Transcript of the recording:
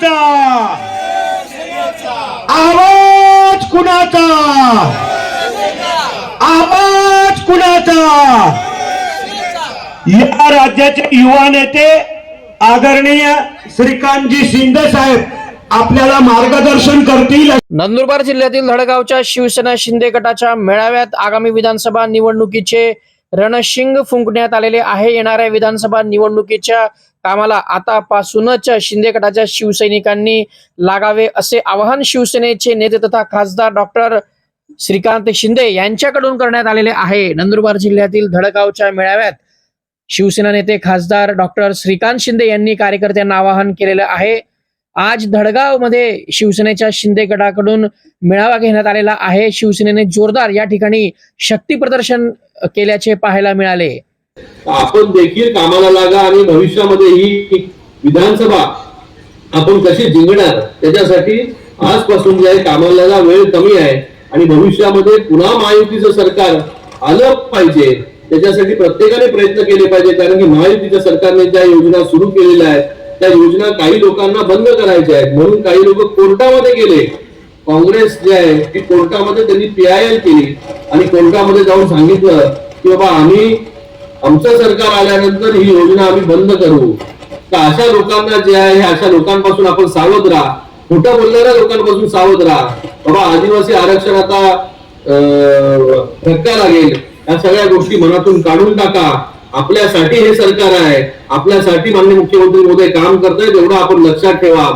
कुणाचा? आवाज कुणाचा? आवाज कुणाचा? या राज्याचे युवा नेते आदरणीय श्रीकांतजी शिंदे साहेब आपल्याला मार्गदर्शन करतील. नंदुरबार जिल्ह्यातील धडगावच्या शिवसेना शिंदे गटाच्या मेळाव्यात आगामी विधानसभा निवडणुकीचे रणशिंग फुंकण्यात आलेले आहे. येणाऱ्या विधानसभा निवडणुकीच्या कामाला आतापासूनच शिंदे गटाच्या शिवसैनिकांनी लागावे असे आवाहन शिवसेनेचे नेते तथा खासदार डॉक्टर श्रीकांत शिंदे यांच्याकडून करण्यात आलेले आहे. नंदुरबार जिल्ह्यातील धडगावच्या मेळाव्यात शिवसेना नेते खासदार डॉक्टर श्रीकांत शिंदे यांनी कार्यकर्त्यांना आवाहन केलेलं आहे. आज धडगावमध्ये शिवसेनेच्या शिंदे गटाकडून मेळावा घेण्यात आलेला आहे. शिवसेनेने जोरदार या ठिकाणी शक्ती प्रदर्शन केल्याचे पाहायला मिळाले. आपण देखील कामाला लागा आणि भविष्यामध्ये ही विधानसभा आपण कशी जिंकणार त्याच्यासाठी आजपासून जे आहे कामाला वेळ कमी आहे आणि भविष्यामध्ये पुन्हा महायुतीचं सरकार आलं पाहिजे त्याच्यासाठी प्रत्येकाने प्रयत्न केले पाहिजे कारण की महायुतीच्या सरकारने ज्या योजना सुरू केलेल्या आहेत त्या योजना काही लोकांना बंद करायच्या आहेत. म्हणून काही लोक कोर्टामध्ये गेले. काँग्रेस जे आहे ती कोर्टामध्ये त्यांनी पीआयएल केली आणि कोर्टामध्ये जाऊन सांगितलं की बाबा आम्ही आमचं सरकार आल्यानंतर ही योजना आम्ही बंद करू. तर अशा लोकांना जे आहे अशा लोकांपासून आपण सावध राहा. खोटं बोलणाऱ्या लोकांपासून सावध राहा. बाबा आदिवासी आरक्षण आता धक्का लागेल. या सगळ्या गोष्टी मनातून काढून टाका. आपल्यासाठी हे सरकार आहे. आपल्यासाठी माननीय मुख्यमंत्री मोदी काम करतायत एवढं आपण लक्षात ठेवा.